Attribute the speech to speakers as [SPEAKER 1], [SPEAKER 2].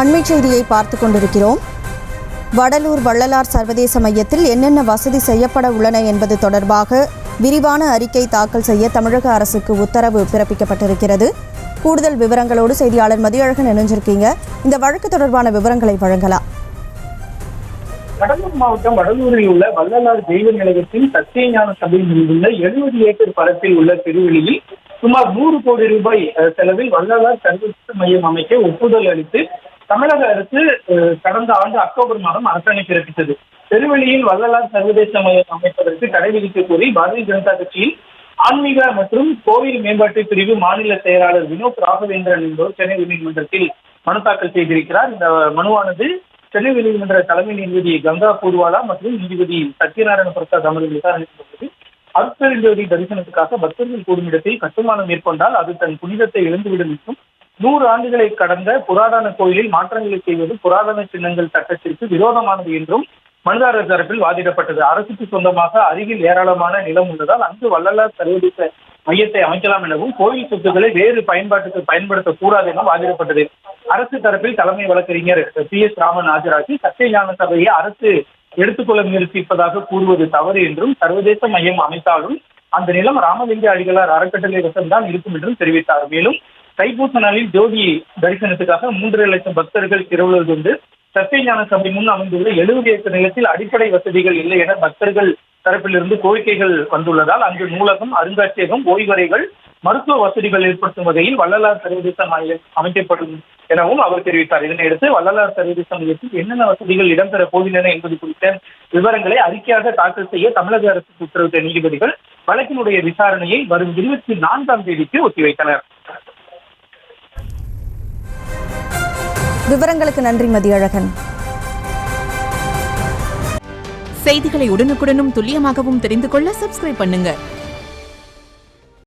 [SPEAKER 1] அண்மை செய்தியை பார்த்து கொண்டிருக்கிறோம். வடலூர் வள்ளலார் சர்வதேச மையத்தில் என்னென்ன வசதி செய்யப்பட உள்ளன என்பது தொடர்பாக விரிவான அறிக்கை தாக்கல் செய்ய தமிழக அரசுக்கு உத்தரவு பிறப்பிக்கப்பட்டிருக்கிறது. கூடுதல் விவரங்களோடு செய்தியாளர் மதியழகன் இணைஞ்சிருக்கீங்க. இந்த வழக்கு தொடர்பான விவரங்களை வழங்கலாம்.
[SPEAKER 2] கடலூர் மாவட்டம் வடலூரில் உள்ள வள்ளலார் தெய்வ நிலையத்தில் சத்தியஞான சபையில் உள்ள எழுபது ஏக்கர் பரப்பில் உள்ள திருவெளியில் சுமார் நூறு கோடி ரூபாய் செலவில் வள்ளலார் சர்வதேச மையம் அமைக்க ஒப்புதல் அளித்து தமிழக அரசு கடந்த ஆண்டு அக்டோபர் மாதம் அரசாணை பிறப்பித்தது பெருவெளியில் வள்ளலார் சர்வதேச மையம் அமைப்பதற்கு தடை விதிக்க கோரி பாரதிய ஜனதா கட்சியின் ஆன்மீக மற்றும் கோவில் மேம்பாட்டு பிரிவு மாநில செயலாளர் வினோத் ராகவேந்திரன் என்பவர் சென்னை உயர்நீதிமன்றத்தில் மனு தாக்கல் செய்திருக்கிறார். இந்த மனுவானது சென்னை உயர்நீதிமன்ற தலைமை நீதிபதி கங்கா பூர்வாலா மற்றும் நீதிபதி சத்யநாராயண பிரசாத் அமர்வு விசாரணைக்கப்பட்டது அருட்பெருஞ்சோதி தரிசனத்துக்காக பக்தர்கள் கூடும் இடத்தில் கட்டுமானம் மேற்கொண்டால் அது தன் புனிதத்தை இழந்துவிடும் என்றும் நூறு ஆண்டுகளை கடந்த புராதன கோயிலில் மாற்றங்களை செய்வது புராதன சின்னங்கள் சட்டத்திற்கு விரோதமானது என்றும் மனுதாரர் தரப்பில் வாதிடப்பட்டது. அரசுக்கு சொந்தமாக அருகில் ஏராளமான நிலம் உள்ளதால் அங்கு வள்ளலார் சர்வதேச மையத்தை அமைக்கலாம் எனவும் கோயில் சொத்துக்களை வேறு பயன்பாட்டுக்கு பயன்படுத்தக்கூடாது என வாதிடப்பட்டது. அரசு தரப்பில் தலைமை வழக்கறிஞர் பி எஸ். ராமன் ஆஜராகி சத்தியஞான சபையை அரசு எடுத்துக்கொள்ள முயற்சிப்பதாக கூறுவது தவறு என்றும் சர்வதேச மையம் அமைத்தாலும் அந்த நிலம் ராமலிங்க அடிகளார் அறக்கட்டளை வசம்தான் இருக்கும் என்றும் தெரிவித்தார். மேலும் தைப்பூச நாளில் ஜோதி தரிசனத்துக்காக மூன்றரை லட்சம் பக்தர்கள் திரளுவது வந்து சத்தியஞான சபை முன் அமைந்துள்ள எழுபது ஏக்கர் நிலத்தில் அடிப்படை வசதிகள் இல்லை என பக்தர்கள் தரப்பிலிருந்து கோரிக்கைகள் வந்துள்ளதால் அங்கு நூலகம் அருங்காட்சியகம் ஓய்வறைகள் மருத்துவ வசதிகள் ஏற்படுத்தும் வகையில் வள்ளலார் சர்வதேச மையம் அமைக்கப்படும் எனவும் அவர் தெரிவித்தார். இதனையடுத்து வள்ளலார் சர்வதேச மையத்தில் என்னென்ன வசதிகள் இடம்பெற போகின்றன என்பது குறித்த விவரங்களை அறிக்கையாக தாக்கல் செய்ய தமிழக அரசுக்கு உத்தரவிட்ட நீதிபதிகள் வழக்கினுடைய விசாரணையை வரும் இருபத்தி நான்காம் தேதிக்கு ஒத்திவைத்தனர்.
[SPEAKER 1] விவரங்களுக்கு நன்றி மதியழகன்.
[SPEAKER 3] செய்திகளை உடனுக்குடனும் துல்லியமாகவும் தெரிந்து கொள்ள சப்ஸ்கிரைப் பண்ணுங்க.